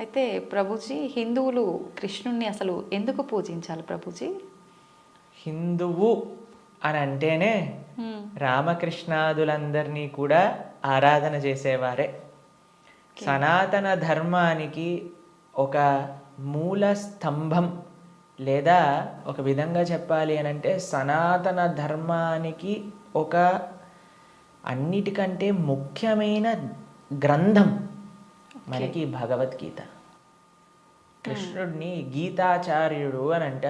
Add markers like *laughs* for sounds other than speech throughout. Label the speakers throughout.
Speaker 1: అయితే ప్రభుజీ హిందువులు కృష్ణుణ్ణి అసలు ఎందుకు పూజించాలి ప్రభుజీ?
Speaker 2: హిందువు అని అంటేనే రామకృష్ణాదులందరినీ కూడా ఆరాధన చేసేవారే. సనాతన ధర్మానికి ఒక మూల స్తంభం లేదా ఒక విధంగా చెప్పాలి అని అంటే సనాతన ధర్మానికి ఒక అన్నిటికంటే ముఖ్యమైన గ్రంథం మనకి భగవద్గీత. కృష్ణుడిని గీతాచార్యుడు అని అంట.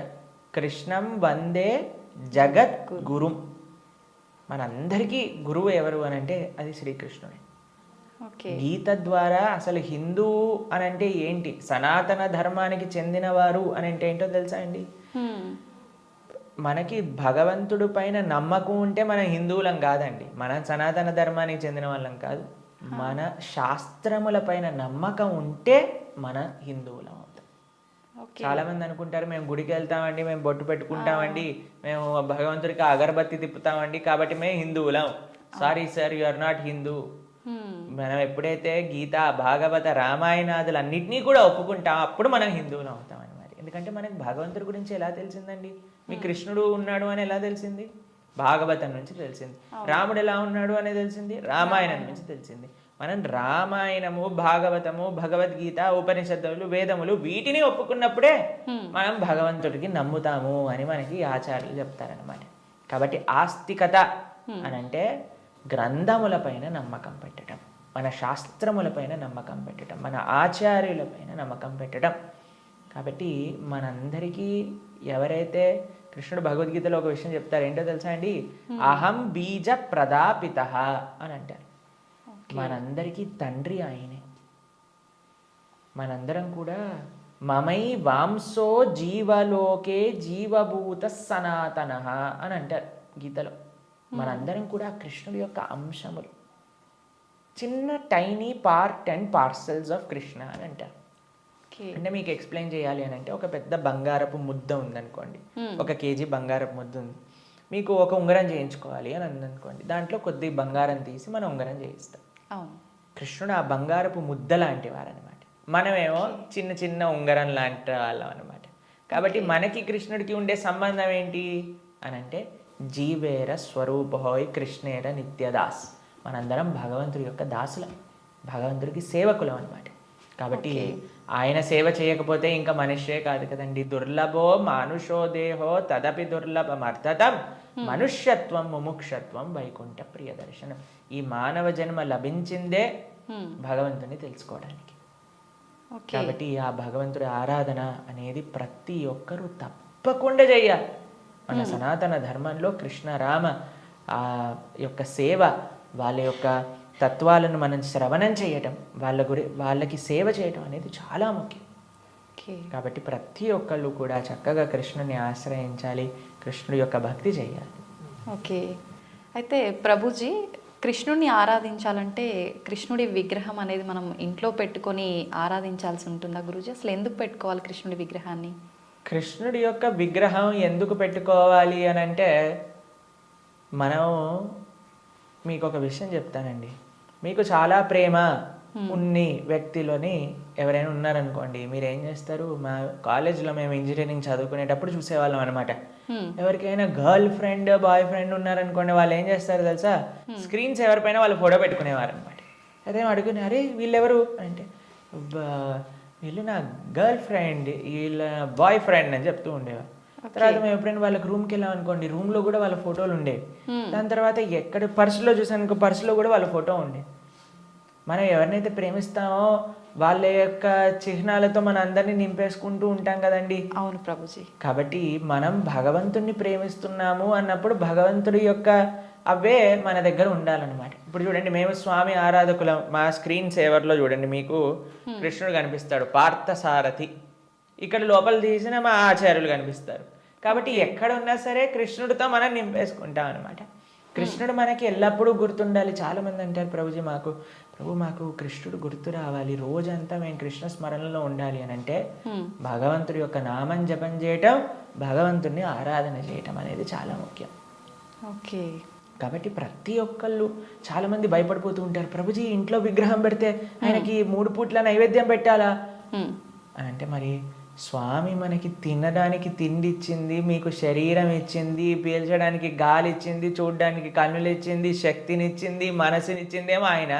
Speaker 2: కృష్ణం వందే జగత్ గురుం. మనందరికీ గురువు ఎవరు అని అంటే అది శ్రీకృష్ణుడే. గీత ద్వారా అసలు హిందువు అని అంటే ఏంటి? సనాతన ధర్మానికి చెందినవారు అని అంటే ఏంటో తెలుసా అండి? మనకి భగవంతుడు పైన నమ్మకం ఉంటే మన హిందువులం కాదండి. మన సనాతన ధర్మానికి చెందిన వాళ్ళం కాదు. మన శాస్త్రముల పైన నమ్మకం ఉంటే మన హిందువులం అవుతాం. చాలా మంది అనుకుంటారు మేము గుడికి వెళ్తామండి మేము బొట్టు పెట్టుకుంటామండి మేము భగవంతుడికి అగరబత్తి తిప్పుతామండి కాబట్టి మేము హిందువులం. Sorry sir you are not Hindu. మనం ఎప్పుడైతే గీత భాగవత రామాయణాదులు అన్నిటినీ కూడా ఒప్పుకుంటాం అప్పుడు మనం హిందువులం అవుతాం అని మరి. ఎందుకంటే మనకి భగవంతుడి గురించి ఎలా తెలిసిందండి? మీ కృష్ణుడు ఉన్నాడు అని ఎలా తెలిసింది? భాగవతం నుంచి తెలిసింది. రాముడు ఎలా ఉన్నాడు అని తెలిసింది రామాయణం నుంచి తెలిసింది. మనం రామాయణము భాగవతము భగవద్గీత ఉపనిషత్తులు వేదములు వీటిని ఒప్పుకున్నప్పుడే మనం భగవంతుడికి నమ్ముతాము అని మనకి ఆచార్యులు చెప్తారనమాట కాబట్టి ఆస్తికత అని అంటే గ్రంథములపైన నమ్మకం పెట్టడం మన శాస్త్రములపైన నమ్మకం పెట్టడం మన ఆచార్యులపైన నమ్మకం పెట్టడం కాబట్టి మనందరికీ ఎవరైతే కృష్ణుడు భగవద్గీతలో ఒక విషయం చెప్తారు. ఏంటో తెలుసా అండి? అహం బీజ ప్రదాపిత అని అంటారు. మనందరికీ తండ్రి ఆయనే. మనందరం కూడా మమై వాంసో జీవలోకే జీవభూత సనాతన అని అంటారు గీతలో. మనందరం కూడా కృష్ణుడి యొక్క అంశములు. చిన్న tiny part and parcels of Krishna అని అంటారు. అంటే మీకు ఎక్స్ప్లెయిన్ చేయాలి అని అంటే ఒక పెద్ద బంగారపు ముద్ద ఉందనుకోండి. ఒక కేజీ బంగారపు ముద్ద ఉంది. మీకు ఒక ఉంగరం చేయించుకోవాలి అని అందనుకోండి దాంట్లో కొద్ది బంగారం తీసి మనం ఉంగరం చేయిస్తాం. కృష్ణుడు ఆ బంగారపు ముద్ద లాంటి వారనమాట మనమేమో చిన్న చిన్న ఉంగరం లాంటి వాళ్ళం అనమాట కాబట్టి మనకి కృష్ణుడికి ఉండే సంబంధం ఏంటి? అని అంటే జీవేర స్వరూపహోయ్ కృష్ణేర నిత్యదాస్. మనందరం భగవంతుడి యొక్క దాసులం. భగవంతుడికి సేవకులం అనమాట కాబట్టి ఆయన సేవ చేయకపోతే ఇంకా మనుష్యే కాదు కదండి. దుర్లభో మానుషో దేహో తదపి దుర్లభమర్థతం మనుష్యత్వం ముముక్షత్వం వైకుంఠ ప్రియదర్శనం. ఈ మానవ జన్మ లభించిందే భగవంతుని తెలుసుకోవడానికి. కాబట్టి ఆ భగవంతుడి ఆరాధన అనేది ప్రతి ఒక్కరూ తప్పకుండా చేయాలి. మన సనాతన ధర్మంలో కృష్ణ రామ ఆ యొక్క సేవ వాళ్ళ యొక్క తత్వాలను మనం శ్రవణం చేయటం వాళ్ళ గురి వాళ్ళకి సేవ చేయటం అనేది చాలా ముఖ్యం.
Speaker 1: ఓకే.
Speaker 2: కాబట్టి ప్రతి ఒక్కళ్ళు కూడా చక్కగా కృష్ణుని ఆశ్రయించాలి కృష్ణుడి యొక్క భక్తి చేయాలి.
Speaker 1: ఓకే. అయితే ప్రభుజీ కృష్ణుడిని ఆరాధించాలంటే కృష్ణుడి విగ్రహం అనేది మనం ఇంట్లో పెట్టుకొని ఆరాధించాల్సి ఉంటుందా గురుజీ? అసలు ఎందుకు పెట్టుకోవాలి కృష్ణుడి విగ్రహాన్ని?
Speaker 2: కృష్ణుడి యొక్క విగ్రహం ఎందుకు పెట్టుకోవాలి అని అంటే మనం మీకు ఒక విషయం చెప్తానండి. మీకు చాలా ప్రేమ ఉన్ని వ్యక్తిలోని ఎవరైనా ఉన్నారనుకోండి మీరు ఏం చేస్తారు? మా కాలేజ్లో మేము ఇంజనీరింగ్ చదువుకునేటప్పుడు చూసేవాళ్ళం అనమాట ఎవరికైనా గర్ల్ ఫ్రెండ్ బాయ్ ఫ్రెండ్ ఉన్నారనుకోండి వాళ్ళు ఏం చేస్తారు తెలుసా? స్క్రీన్స్ ఎవరిపైన వాళ్ళు ఫోటో పెట్టుకునేవారు అనమాట అదే అడుగుని అరే వీళ్ళెవరు? అంటే "బా- వీళ్ళు నా గర్ల్ ఫ్రెండ్ వీళ్ళ బాయ్ ఫ్రెండ్ అని చెప్తూ ఉండేవారు. తర్వాత మేము ఎప్పుడైనా వాళ్ళకి రూమ్కి వెళ్ళాం అనుకోండి రూమ్లో కూడా వాళ్ళ ఫోటోలు ఉండేవి దాని తర్వాత ఎక్కడ పర్సులో చూసాను పర్సులో కూడా వాళ్ళ ఫోటో ఉండే. మనం ఎవరినైతే ప్రేమిస్తామో వాళ్ళ యొక్క చిహ్నాలతో మన అందరినీ నింపేసుకుంటూ ఉంటాం కదండి.
Speaker 1: అవును ప్రభుజీ.
Speaker 2: కాబట్టి మనం భగవంతుణ్ణి ప్రేమిస్తున్నాము అన్నప్పుడు భగవంతుడి యొక్క అవే మన దగ్గర ఉండాలన్నమాట. ఇప్పుడు చూడండి మేము స్వామి ఆరాధకులం మా స్క్రీన్ సేవర్లో చూడండి మీకు కృష్ణుడు కనిపిస్తాడు పార్థసారథి. ఇక్కడ లోపల తీసిన మా ఆచార్యులు కనిపిస్తారు. కాబట్టి ఎక్కడ ఉన్నా సరే కృష్ణుడితో మనం నింపేసుకుంటాం అనమాట కృష్ణుడు మనకి ఎల్లప్పుడూ గుర్తుండాలి. చాలా మంది అంటారు ప్రభుజీ మాకు ప్రభు మాకు కృష్ణుడు గుర్తు రావాలి. రోజంతా మేము కృష్ణ స్మరణలో ఉండాలి. అని అంటే భగవంతుడి యొక్క నామం జపం చేయటం భగవంతుడిని ఆరాధన చేయటం అనేది చాలా ముఖ్యం.
Speaker 1: ఓకే.
Speaker 2: కాబట్టి ప్రతి ఒక్కళ్ళు చాలా మంది భయపడిపోతూ ఉంటారు ప్రభుజీ ఇంట్లో విగ్రహం పెడితే ఆయనకి మూడు పూట్ల నైవేద్యం పెట్టాలా? అంటే మరి స్వామి మనకి తినడానికి తిండి ఇచ్చింది మీకు శరీరం ఇచ్చింది పీల్చడానికి గాలి ఇచ్చింది చూడడానికి కన్నులు ఇచ్చింది శక్తిని ఇచ్చింది మనసునిచ్చిందేమో ఆయన.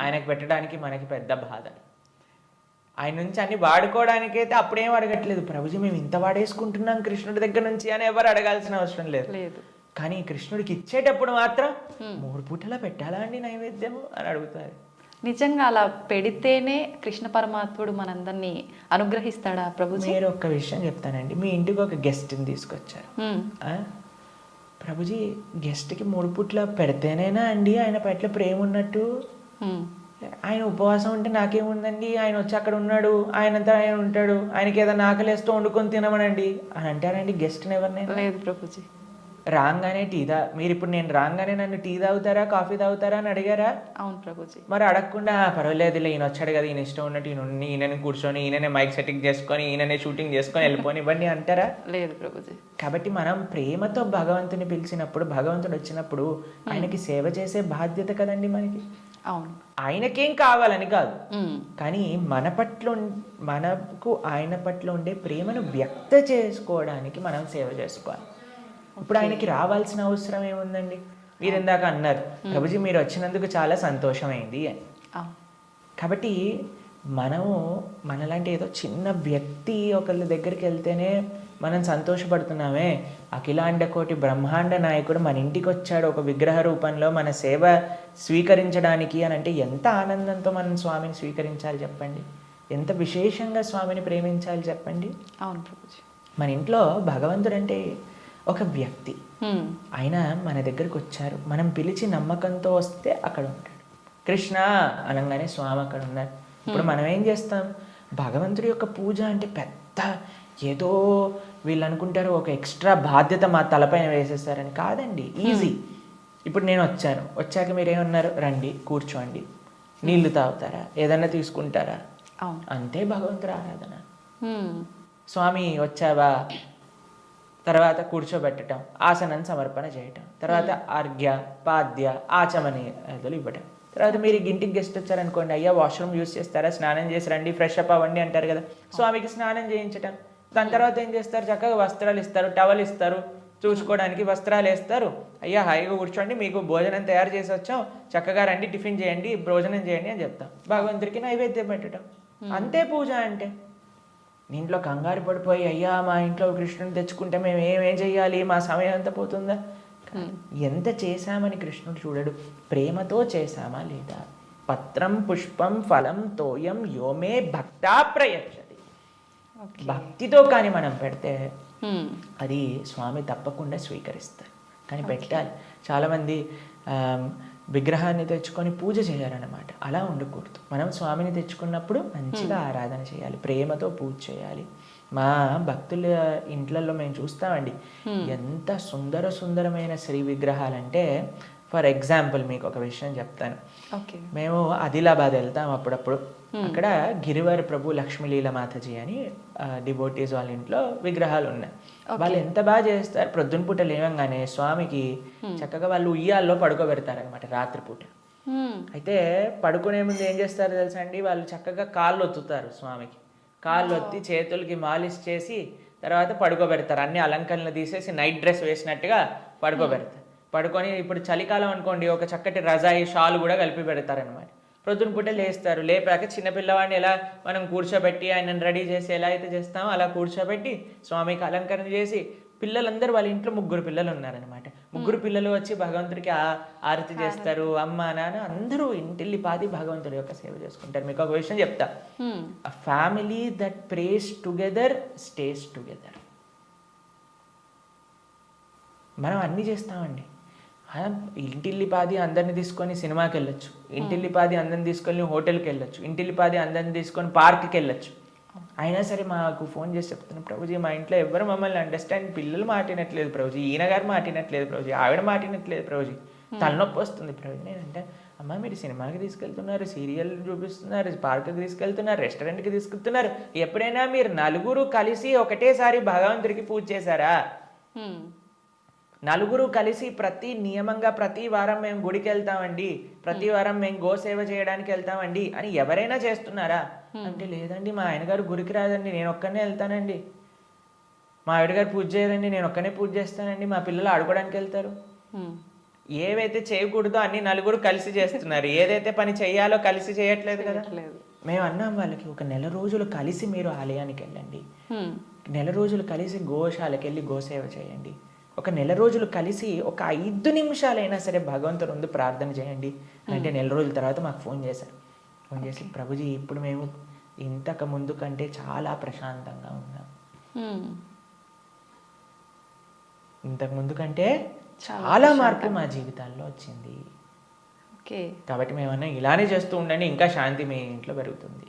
Speaker 2: ఆయనకు పెట్టడానికి మనకి పెద్ద బాధ. ఆయన నుంచి అన్ని వాడుకోవడానికైతే అప్పుడేం అడగట్లేదు. ప్రభుజీ మేము ఇంత వాడేసుకుంటున్నాం కృష్ణుడి దగ్గర నుంచి అని ఎవరు అడగాల్సిన అవసరం లేదు.
Speaker 1: లేదు.
Speaker 2: కానీ కృష్ణుడికి ఇచ్చేటప్పుడు మాత్రం మూడు పూటలా పెట్టాలా అండి నైవేద్యము అని అడుగుతారు
Speaker 1: నిజంగా అలా పెడితేనే కృష్ణ పరమాత్ముడు మనందరినీ అనుగ్రహిస్తాడా ప్రభుజీ?
Speaker 2: మీరు ఒక్క విషయం చెప్తానండి. మీ ఇంటికి ఒక గెస్ట్ని తీసుకొచ్చారు? ప్రభుజీ గెస్ట్కి మూడు పుట్ల పెడితేనేనా అండి? ఆయన పట్ల ప్రేమ ఉన్నట్టు. ఆయన ఉపవాసం ఉంటే నాకేముందండి? ఆయన వచ్చి అక్కడ ఉన్నాడు. ఆయనంతా ఆయన ఉంటాడు. ఆయనకి ఏదైనా ఆకలేస్తూ వండుకొని తినమనండి. అని అంటారండి గెస్ట్ని ఎవరినైనా?
Speaker 1: లేదు ప్రభుజీ.
Speaker 2: రాగానే టీ తా మీరు ఇప్పుడు నేను రాగానే నన్ను టీ తాగుతారా కాఫీ తాగుతారా అని అడిగారా?
Speaker 1: అవును ప్రభుజీ.
Speaker 2: మరి అడగకుండా "ఆ, పర్వాలేదులే ఈయన వచ్చాడు కదా ఈయన ఇష్టం ఉన్నట్టు ఈయన ఈయనని కూర్చొని ఈయననే మైక్ సెట్టింగ్ చేసుకొని ఈయననే షూటింగ్ చేసుకొని వెళ్ళిపోని ఇవ్వండి అంటారా?
Speaker 1: లేదు ప్రభుజీ.
Speaker 2: కాబట్టి మనం ప్రేమతో భగవంతుని పిలిచినప్పుడు భగవంతుడు వచ్చినప్పుడు ఆయనకి సేవ చేసే బాధ్యత కదండి మనకి.
Speaker 1: అవును.
Speaker 2: ఆయనకేం కావాలని కాదు. కానీ మన పట్ల మనకు ఆయన పట్ల ఉండే ప్రేమను వ్యక్త చేసుకోవడానికి మనం సేవ చేసుకోవాలి. ఇప్పుడు ఆయనకి రావాల్సిన అవసరం ఏముందండి? మీరు ఇందాక అన్నారు ప్రభుజీ మీరు వచ్చినందుకు చాలా సంతోషమైంది అని. కాబట్టి మనము మనలాంటి ఏదో చిన్న వ్యక్తి ఒకళ్ళ దగ్గరికి వెళ్తేనే మనం సంతోషపడుతున్నామే. అఖిలాండ కోటి బ్రహ్మాండ నాయకుడు మన ఇంటికి వచ్చాడు ఒక విగ్రహ రూపంలో మన సేవ స్వీకరించడానికి అని అంటే ఎంత ఆనందంతో మనం స్వామిని స్వీకరించాలి చెప్పండి? ఎంత విశేషంగా స్వామిని ప్రేమించాలి చెప్పండి?
Speaker 1: అవును ప్రభుజీ.
Speaker 2: మన ఇంట్లో భగవంతుడు అంటే ఒక వ్యక్తి. ఆయన మన దగ్గరికి వచ్చారు. మనం పిలిచి నమ్మకంతో వస్తే అక్కడ ఉంటాడు. కృష్ణ అనగానే స్వామి అక్కడ ఉన్నారు. ఇప్పుడు మనం ఏం చేస్తాం? భగవంతుడి యొక్క పూజ అంటే పెద్ద ఏదో వీళ్ళు అనుకుంటారు ఒక ఎక్స్ట్రా బాధ్యత మా తలపైన వేసేస్తారని కాదండి. ఈజీ. ఇప్పుడు నేను వచ్చాను. వచ్చాక మీరేమన్నారు రండి కూర్చోండి. నీళ్ళు తాగుతారా? ఏదన్నా తీసుకుంటారా? అంతే భగవంతుడి ఆరాధన. స్వామి వచ్చావా? తర్వాత కూర్చోబెట్టడం ఆసనం సమర్పణ చేయటం తర్వాత అర్ఘ్య పాద్య ఆచమని అదులు ఇవ్వటం. తర్వాత మీరు ఇంటికి గెస్ట్ వచ్చారనుకోండి అయ్యా వాష్రూమ్ యూస్ చేస్తారా? స్నానం చేసి రండి ఫ్రెష్ అప్ అవ్వండి అంటారు కదా. స్వామికి స్నానం చేయించటం. దాని తర్వాత ఏం చేస్తారు? చక్కగా వస్త్రాలు ఇస్తారు టవల్ ఇస్తారు చూసుకోవడానికి వస్త్రాలు వేస్తారు. అయ్యా హాయిగా కూర్చోండి మీకు భోజనం తయారు చేసి వచ్చాం. చక్కగా రండి టిఫిన్ చేయండి భోజనం చేయండి అని చెప్తాం. భగవంతుడికి నైవేద్యం పెట్టడం అంతే పూజ అంటే. నీ ఇంట్లో కంగారు పడిపోయి అయ్యా మా ఇంట్లో కృష్ణుని తెచ్చుకుంటే మేము ఏమేం చెయ్యాలి? మా సమయం అంతా పోతుందా? ఎంత చేశామని కృష్ణుడు చూడడు. ప్రేమతో చేశామా లేదా? పత్రం పుష్పం ఫలం తోయం యోమే భక్తా ప్రయచ్చది భక్తితో కానీ మనం పెడితే. అది స్వామి తప్పకుండా స్వీకరిస్తారు. కానీ పెట్టాలి. చాలామంది విగ్రహాన్ని తెచ్చుకొని పూజ చేయాలన్నమాట. అలా ఉండకూడదు. మనం స్వామిని తెచ్చుకున్నప్పుడు మంచిగా ఆరాధన చేయాలి. ప్రేమతో పూజ చేయాలి. మా భక్తుల ఇంట్లలో మేము చూస్తామండి. ఎంత సుందర సుందరమైన శ్రీ విగ్రహాలంటే ఫర్ ఎగ్జాంపుల్ మీకు ఒక విషయం చెప్తాను.
Speaker 1: ఓకే.
Speaker 2: మేము ఆదిలాబాద్ వెళ్తాం అప్పుడప్పుడు. అక్కడ గిరివర్ ప్రభు లక్ష్మీలీల మాతాజీ అని డివోటీస్ వాళ్ళ ఇంట్లో విగ్రహాలు ఉన్నాయి. వాళ్ళు ఎంత బాగా చేస్తారు? ప్రొద్దున పూట లేవంగానే స్వామికి చక్కగా వాళ్ళు ఉయ్యాల్లో పడుకోబెడతారు అనమాట రాత్రిపూట. అయితే పడుకునే ముందు ఏం చేస్తారో తెలుసా అండి వాళ్ళు చక్కగా కాళ్ళు ఒత్తుతారు స్వామికి. కాళ్ళు ఒత్తి చేతులకి మాలిష్ చేసి తర్వాత పడుకోబెడతారు. అన్ని అలంకరణలు తీసేసి నైట్ డ్రెస్ వేసినట్టుగా పడుకోబెడతారు. పడుకొని ఇప్పుడు చలికాలం అనుకోండి ఒక చక్కటి రజాయి షాల్ కూడా కలిపి పెడతారనమాట ప్రొద్దున పూట లేస్తారు. లేపాక చిన్న పిల్లవాడిని ఎలా మనం కూర్చోబెట్టి ఆయనను రెడీ చేసి ఎలా అయితే చేస్తామో అలా కూర్చోబెట్టి స్వామికి అలంకరణ చేసి పిల్లలందరూ వాళ్ళ ఇంట్లో ముగ్గురు పిల్లలు ఉన్నారనమాట ముగ్గురు పిల్లలు వచ్చి భగవంతుడికి ఆ- ఆరతి చేస్తారు అమ్మ నాన్న అందరూ ఇంటిల్లి పాది భగవంతుడి యొక్క సేవ చేసుకుంటారు. మీకు ఒక విషయం చెప్తా. Family that prays together stays together మనం అన్నీ చేస్తామండి. ఇంటిల్లిపాది అందరిని తీసుకొని సినిమాకి వెళ్ళొచ్చు ఇంటిల్లిపాది అందరిని తీసుకొని హోటల్కి వెళ్ళొచ్చు ఇంటిల్లిపాది అందరిని తీసుకొని పార్క్కి వెళ్ళొచ్చు అయినా సరే మాకు ఫోన్ చేసి చెప్తున్నాను ప్రభుజీ మా ఇంట్లో ఎవరు మమ్మల్ని అండర్స్టాండ్ పిల్లలు మాటినట్లేదు ప్రభుజీ ఈయన గారు మాటినట్లేదు ప్రభుజీ ఆవిడ మాటినట్లేదు ప్రభుజీ. తలనొప్పి వస్తుంది ప్రభుజీ. నేనంటే అమ్మ మీరు సినిమాకి తీసుకెళ్తున్నారు సీరియల్ చూపిస్తున్నారు పార్క్కి తీసుకెళ్తున్నారు రెస్టారెంట్కి తీసుకెళ్తున్నారు. ఎప్పుడైనా మీరు నలుగురు కలిసి ఒకటేసారి భగవంతుడికి పూజ చేశారా. నలుగురు కలిసి ప్రతి నియమంగా ప్రతి వారం మేము గుడికి వెళ్తామండి ప్రతి వారం మేము గోసేవ చేయడానికి వెళ్తామండి అని ఎవరైనా చేస్తున్నారా? అంటే లేదండి మా ఆయన గారు గుడికి రాదండి నేను ఒక్కనే వెళ్తానండి. మా ఆవిడ గారు పూజ చేయరండి నేను ఒక్కనే పూజ చేస్తానండి. మా పిల్లలు ఆడుకోవడానికి వెళ్తారు. ఏవైతే చేయకూడదో అన్ని నలుగురు కలిసి చేస్తున్నారు. ఏదైతే పని చేయాలో కలిసి చేయట్లేదు కదా?
Speaker 1: లేదు
Speaker 2: మేము అన్నాం వాళ్ళకి ఒక నెల రోజులు కలిసి మీరు ఆలయానికి వెళ్ళండి. నెల రోజులు కలిసి గోశాలకు వెళ్ళి గోసేవ చేయండి. ఒక నెల రోజులు కలిసి ఒక ఐదు నిమిషాలైనా సరే భగవంతుడు ముందు ప్రార్థన చేయండి. అంటే నెల రోజుల తర్వాత మాకు ఫోన్ చేశారు. ఫోన్ చేసి ప్రభుజీ ఇప్పుడు మేము ఇంతకు ముందు కంటే చాలా ప్రశాంతంగా ఉన్నాం. ఇంతకు ముందు కంటే
Speaker 1: చాలా
Speaker 2: మార్పు మా జీవితాల్లో వచ్చింది.
Speaker 1: ఓకే.
Speaker 2: కాబట్టి మేమన్నా ఇలానే చేస్తూ ఉండండి ఇంకా శాంతి మీ ఇంట్లో పెరుగుతుంది.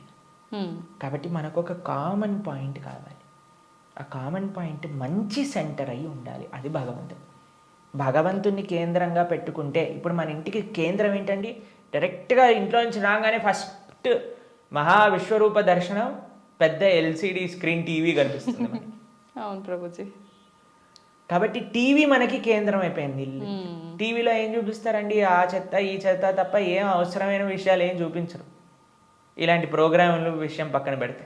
Speaker 2: కాబట్టి మనకు ఒక కామన్ పాయింట్ కావాలి. ఆ కామన్ పాయింట్ మంచి సెంటర్ అయి ఉండాలి. అది భగవంతుడు. భగవంతుని కేంద్రంగా పెట్టుకుంటే ఇప్పుడు మన ఇంటికి కేంద్రం ఏంటండి? డైరెక్ట్గా ఇంట్లో నుంచి రాగానే ఫస్ట్ మహా విశ్వరూప దర్శనం పెద్ద ఎల్సిడి స్క్రీన్ టీవీ కనిపిస్తుంది *laughs*
Speaker 1: అవును ప్రభుజీ.
Speaker 2: కాబట్టి టీవీ మనకి కేంద్రం అయిపోయింది. టీవీలో ఏం చూపిస్తారండి? ఆ చెత్త ఈ చెత్త తప్ప ఏం అవసరమైన విషయాలు ఏం చూపించరు. ఇలాంటి ప్రోగ్రాంలు విషయం పక్కన పెడితే.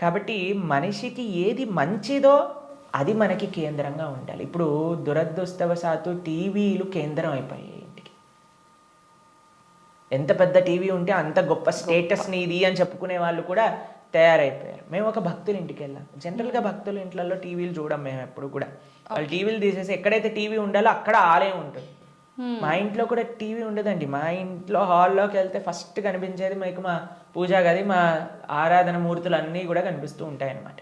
Speaker 2: కాబట్టి మనిషికి ఏది మంచిదో అది మనకి కేంద్రంగా ఉండాలి. ఇప్పుడు దురదృష్టవశాత్తు టీవీలు కేంద్రం అయిపోయాయి ఇంటికి. ఎంత పెద్ద టీవీ ఉంటే అంత గొప్ప స్టేటస్ నీది అని చెప్పుకునే వాళ్ళు కూడా తయారైపోయారు. మేము ఒక భక్తుల ఇంటికి వెళ్ళాం. జనరల్గా భక్తుల ఇంట్లలో టీవీలు చూడం మేము ఎప్పుడు కూడా. వాళ్ళు టీవీలు తీసేసి ఎక్కడైతే టీవీ ఉండాలో అక్కడ ఆలయం ఉంటుంది.
Speaker 1: Hmm.
Speaker 2: మా ఇంట్లో కూడా టీవీ ఉండదండి. మా ఇంట్లో హాల్లోకి వెళ్తే ఫస్ట్ కనిపించేది మీకు మా పూజా గది మా ఆరాధన మూర్తులు అన్నీ కూడా కనిపిస్తూ ఉంటాయి అన్నమాట